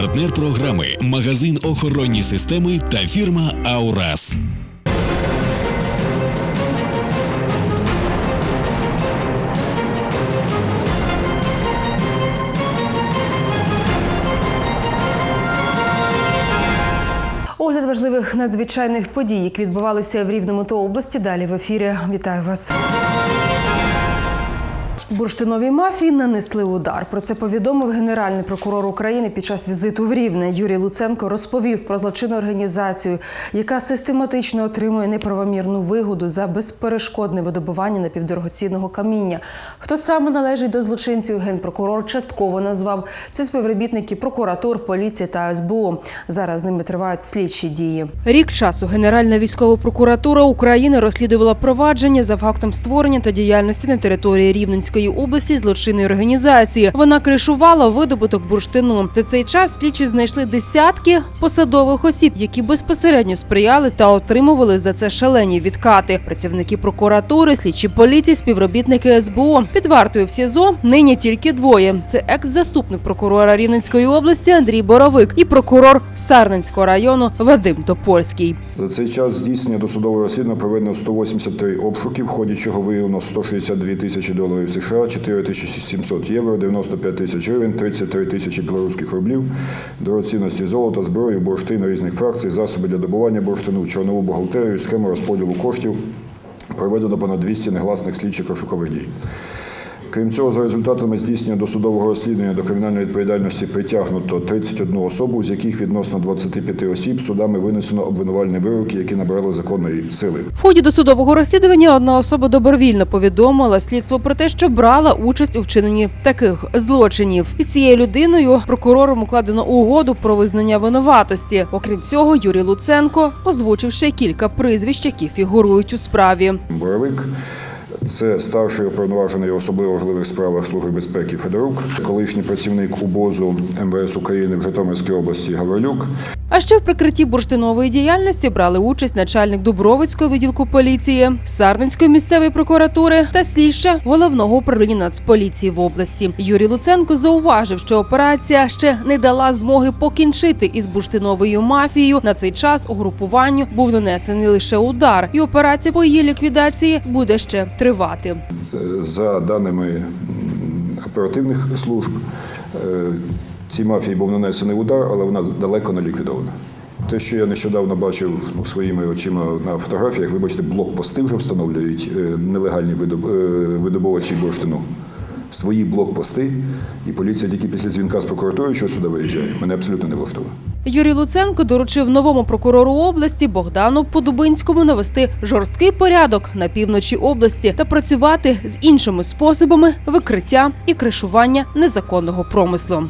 Партнер програми магазин охоронні системи та фірма Аурас. Огляд важливих надзвичайних подій, які відбувалися в Рівному та області. Далі в ефірі. Вітаю вас. Бурштиновій мафії нанесли удар. Про це повідомив генеральний прокурор України під час візиту в Рівне. Юрій Луценко розповів про злочинну організацію, яка систематично отримує неправомірну вигоду за безперешкодне видобування напівдорогоцінного каміння. Хто саме належить до злочинців, генпрокурор частково назвав це співробітники прокуратур, поліції та СБУ. Зараз з ними тривають слідчі дії. Рік часу Генеральна військова прокуратура України розслідувала провадження за фактом створення та діяльності на території Рівненської області злочинної організації. Вона кришувала видобуток бурштину. За цей час слідчі знайшли десятки посадових осіб, які безпосередньо сприяли та отримували за це шалені відкати. Працівники прокуратури, слідчі поліції, співробітники СБУ під вартою в СІЗО нині тільки двоє. Це екс-заступник прокурора Рівненської області Андрій Боровик і прокурор Сарненського району Вадим Топольський. За цей час здійснення досудового розслідування проведено 183 обшуки, в ході чого виявлено 162 тисячі доларів США, 4 тисячі 700 євро, 95 тисяч гривень, 33 тисячі білоруських рублів, дорогоцінності золота, зброї, бурштин різних фракцій, засоби для добування бурштину, чорнову бухгалтерію, схему розподілу коштів. Проведено понад 200 негласних слідчих розшукових дій. Крім цього, за результатами здійснення досудового розслідування до кримінальної відповідальності притягнуто 31 особу, з яких відносно 25 осіб судами винесено обвинувальні вироки, які набрали законної сили. В ході досудового розслідування одна особа добровільно повідомила слідство про те, що брала участь у вчиненні таких злочинів. Із цією людиною прокурором укладено угоду про визнання винуватості. Окрім цього, Юрій Луценко озвучив ще кілька прізвищ, які фігурують у справі. Боровик. Це старший уповноважений особливо важливих справах Служби безпеки Федорук, колишній працівник УБОЗу МВС України в Житомирській області Гаврилюк, А ще в прикритті бурштинової діяльності брали участь начальник Дубровицького відділку поліції, Сарненської місцевої прокуратури та слідча головного управління Нацполіції в області. Юрій Луценко зауважив, що операція ще не дала змоги покінчити із бурштиновою мафією. На цей час угрупуванню був нанесений лише удар, і операція по її ліквідації буде ще тривати. За даними оперативних служб, е, цій мафії був нанесений удар, але вона далеко не ліквідована. Те, що я нещодавно бачив ну, своїми очима на фотографіях, вибачте, блокпости вже встановлюють е, нелегальні видоб- е, видобувачі бурштину. Свої блокпости, і поліція тільки після дзвінка з прокуратури, що сюди виїжджає, мене абсолютно не влаштовує. Юрій Луценко доручив новому прокурору області Богдану Подубинському навести жорсткий порядок на півночі області та працювати з іншими способами викриття і кришування незаконного промислу.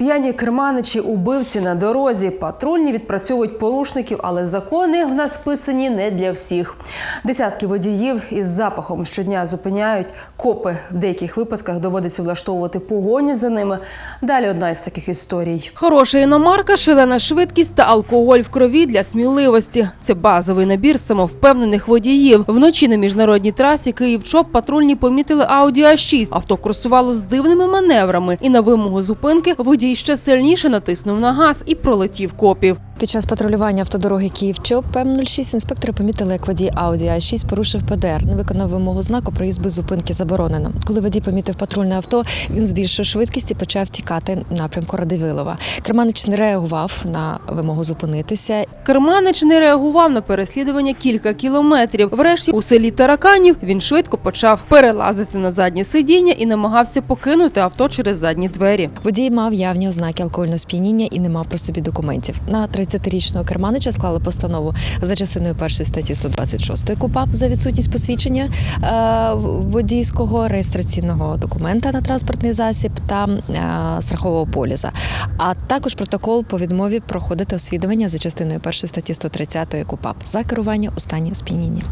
П'яні керманичі, убивці на дорозі, патрульні відпрацьовують порушників, але закони в нас писані не для всіх. Десятки водіїв із запахом щодня зупиняють копи. В деяких випадках доводиться влаштовувати погоні за ними. Далі одна із таких історій. Хороша іномарка, шалена швидкість та алкоголь в крові для сміливості. Це базовий набір самовпевнених водіїв. Вночі на міжнародній трасі Київ-Чоп патрульні помітили Audi A6. Авто курсувало з дивними маневрами, і на вимогу зупинки водій ще сильніше натиснув на газ і пролетів копів. Під час патрулювання автодороги Київ-Чоп ПМ-06 інспектори помітили, як водій Audi A6 порушив ПДР, не виконав вимогу знаку проїзд без зупинки заборонено. Коли водій помітив патрульне авто, він збільшив швидкість і почав тікати в напрямку Радивилова. Керманич не реагував на вимогу зупинитися. Керманич не реагував на переслідування кілька кілометрів. Врешті у селі Тараканів він швидко почав перелазити на заднє сидіння і намагався покинути авто через задні двері. Водій мав явні ознаки алкогольного сп'яніння і не мав при собі документів. На 30-річного керманича склали постанову за частиною першої статті 126 КУПАП за відсутність посвідчення е, водійського реєстраційного документа на транспортний засіб та е, страхового поліза, а також протокол по відмові проходити освідування за частиною першої статті 130 КУПАП за керування у стані сп'яніння.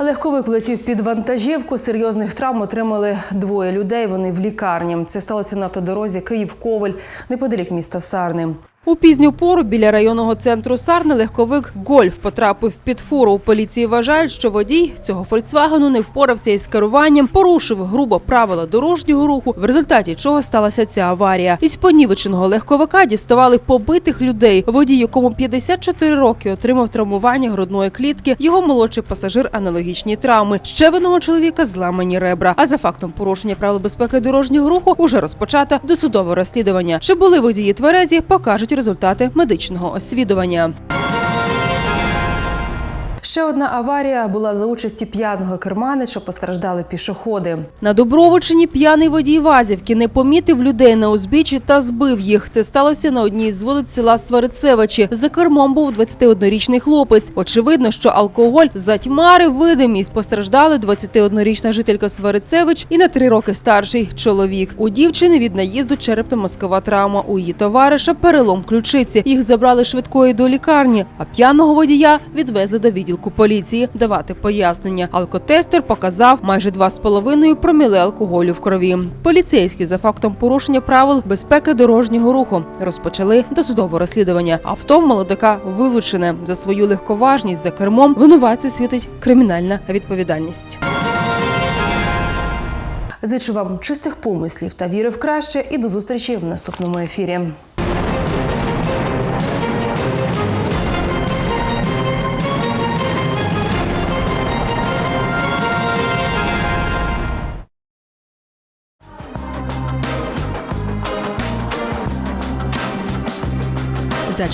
Легковик влетів під вантажівку. Серйозних травм отримали двоє людей. Вони в лікарні. Це сталося на автодорозі Київ-Ковель, неподалік міста Сарни. У пізню пору біля районного центру Сарни легковик Гольф потрапив під фуру. Поліції вважають, що водій цього Фольксвагену не впорався із керуванням, порушив грубо правила дорожнього руху, в результаті чого сталася ця аварія. Із понівеченого легковика діставали побитих людей. Водій, якому 54 роки, отримав травмування грудної клітки. Його молодший пасажир аналогічні травми. Ще в одного чоловіка зламані ребра. А за фактом порушення правил безпеки дорожнього руху уже розпочато досудове розслідування. Чи були водії тверезі, покажуть результати медичного освідування. Ще одна аварія була за участі п'яного керманича. Постраждали пішоходи. На Дубровичині п'яний водій Вазівки не помітив людей на узбіччі та збив їх. Це сталося на одній з вулиць села Сварицевичі. За кермом був 21-річний хлопець. Очевидно, що алкоголь затьмарив видимість. Постраждали 21-річна жителька Сварицевич і на три роки старший чоловік. У дівчини від наїзду черепно-мозкова травма. У її товариша перелом ключиці. Їх забрали швидкої до лікарні, а п'яного водія відвезли до відділку поліції давати пояснення. Алкотестер показав майже 2,5 проміли алкоголю в крові. Поліцейські за фактом порушення правил безпеки дорожнього руху розпочали досудове розслідування. Авто в молодика вилучене за свою легковажність за кермом. Винуватцю світить кримінальна відповідальність. Зичу вам чистих помислів та віри в краще. І до зустрічі в наступному ефірі.